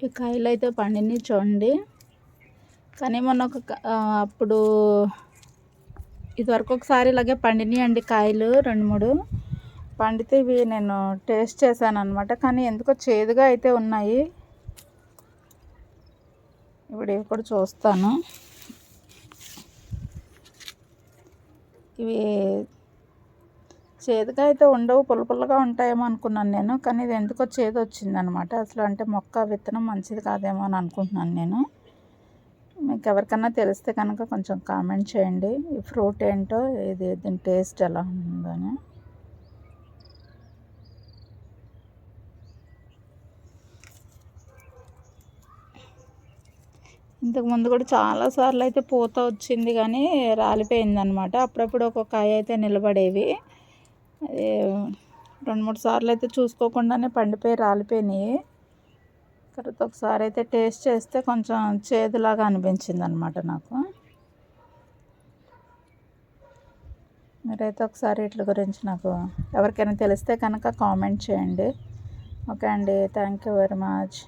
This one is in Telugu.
ఈ కాయలు అయితే పండిని చూడండి కానీ మొన్న ఒక అప్పుడు ఇదివరకు ఒకసారి ఇలాగే పండినాయి అండి కాయలు రెండు మూడు. పండితే ఇవి నేను టేస్ట్ చేశాను అనమాట కానీ ఎందుకో చేదుగా అయితే ఉన్నాయి. ఇప్పుడు ఇవి కూడా చూస్తాను. ఇవి చేదుగా అయితే ఉండవు పుల్ల పుల్లగా ఉంటాయేమో అనుకున్నాను నేను. కానీ ఇది ఎందుకో చేదు వచ్చిందనమాట. అసలు అంటే మొక్క విత్తనం మంచిది కాదేమో అని అనుకుంటున్నాను నేను. మీకు ఎవరికన్నా తెలిస్తే కనుక కొంచెం కామెంట్ చేయండి. ఈ ఫ్రూట్ ఏంటో ఇది దీని టేస్ట్ ఎలా ఉందని. ఇంతకుముందు ఇంతకు ముందు కూడా చాలాసార్లు అయితే పూత వచ్చింది కానీ రాలిపోయింది అనమాట అప్పుడప్పుడు ఒక కాయ అయితే నిలబడేవి. అది రెండు మూడు సార్లు అయితే చూసుకోకుండానే పండిపోయి రాలిపోయినాయి. తర్వాత ఒకసారి అయితే టేస్ట్ చేస్తే కొంచెం చేదులాగా అనిపించింది అనమాట నాకు. మీరైతే ఒకసారి వీటి గురించి నాకు ఎవరికైనా తెలిస్తే కనుక కామెంట్ చేయండి. ఓకే అండి. Thank you very much.